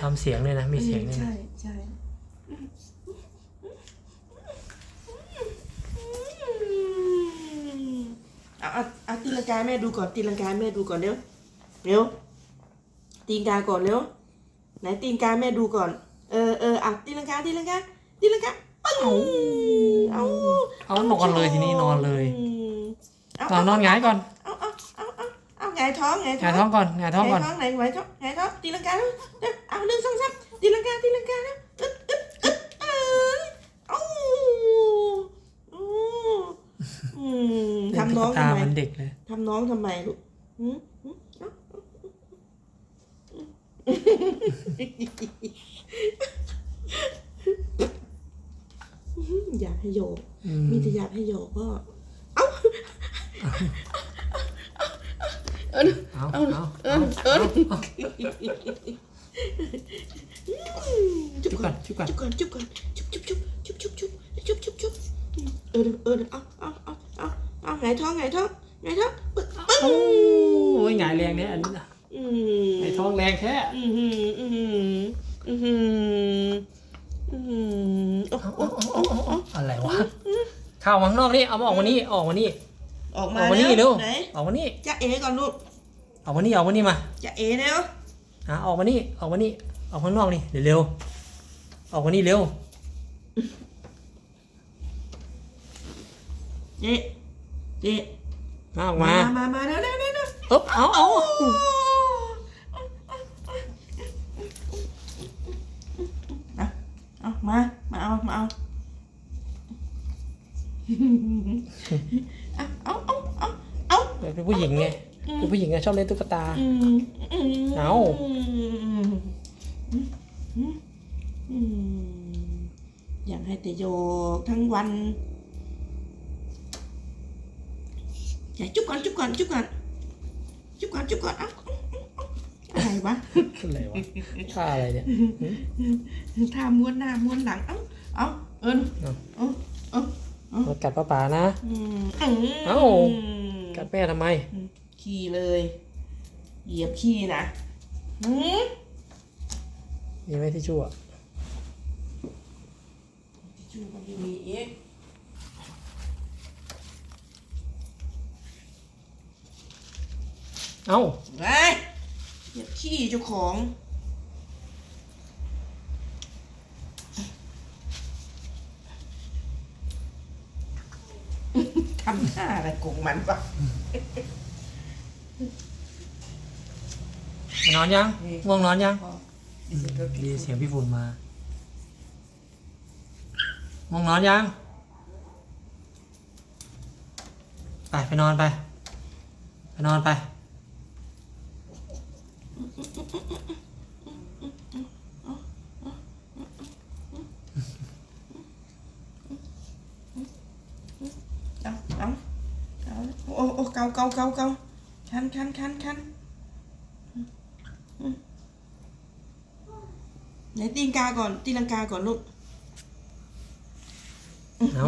ทำเสียงเลยนะ มีเสียงด้วยนะใช่ใช่เอาเอาเอาตีลังกาให้แม่ดูก่อนตีลังกาให้แม่ดูก่อนเร็วเร็วตีลังกาก่อนเร็วไหนตีลังกาให้แม่ดูก่อน เออเอออะตีลังกาตีลังกาตีลังกาปึ้งเอาเอานอนเลยทีนี้นอนเลยเอานอนนอนหงายก่อนาไงายท้องไงายหงายท้องก่อนหงายท้องก่อนไงายท้องไหนไงายท้องไงายท้องตีลังกาแล้วเร็วเอาหนึ่งสองสามตีลังกาตีลังกาแล้วอึ๊บอึ๊บอึ๊บเอ้ยเอาอืมอืมทำน้องตาทำไมมันเด็กเลยทำน้องทำไมลูกหืมหืมเอ้าอยากให้โยก อืมมีแต่อยากให้โยกพ่อเอ้า เออเอาเอาเอาเอเอาอเออจุบก่อนจุบก่อนจุบก่อนจุบก่อนจุบจุบจุบจุบจุบจุบจุบจุบจุบเออเออเอาเอาเอาเอาเอาไงท้องไงท้องไงท้องปึ้งปึ้งโอ้ยหงายแรงเนี่ยอันนี้นะอืมไอ้ท้องแรงแค่อืมอืมอืมอืมอืมโอ้โอ้โอ้โอ้โอ้อะไรวะเข้ามาข้างนอกนี่เอามาออกมานี่ออกมานี่ ออกอมาอกมานี่เร็วไหนออกมานี่จะเอก่อนลูกออกมานี่ออกมานี่มาจะเอเร็วอะออกมานี่ออกมานี่ออกข้างนอกนี่เร็วๆออกมานี่เร็วเจ๊เจ๊มาออกมามามามาเร็วเร็วเร็วเร็วเอ๊บเอาเอาเอาเอามามาเอามาเอาเอาเอาเอาเอา เอาเป็นผู้หญิงไงเป็นผู้หญิงไงชอบเล่นตุ๊กตาอืมอืมเอาอืมอืมอืมอยากให้แต่โยกทั้งวันอย่าจุ๊บก่อนจุ๊บก่อนจุ๊บก่อนจุ๊บก่อนจุ๊บก่อนเอาเอาเอาอะไรวะอะไรวะท่าอะไรเนี่ยท่าม้วนหน้าม้วนหลังเอ้าเอ้าเอิญเอาเอ้าเอ้ามากัดป้าป๋านะอืมเอ้ากั ดแม่ทำไม ขี้เลย เหยียบขี้นะหืมมีไหมที่ชั่วชูมันมีเอ๊ะเอ้า ไปเหยียบขี้เจ้าของ ทำหน้าอะไรโกงมันปะนอนยังง่วงนอนยังพอดีเสียงพี่ฝุ่นมาง่วงนอนยัง ไปไปนอนไป ไปนอนไป เอาเอาเอาโอ้โอ้ เกาเกาเกาเกาคันคันคันคันไหนตีลังกาก่อนตีลังกาก่อนลูก เอา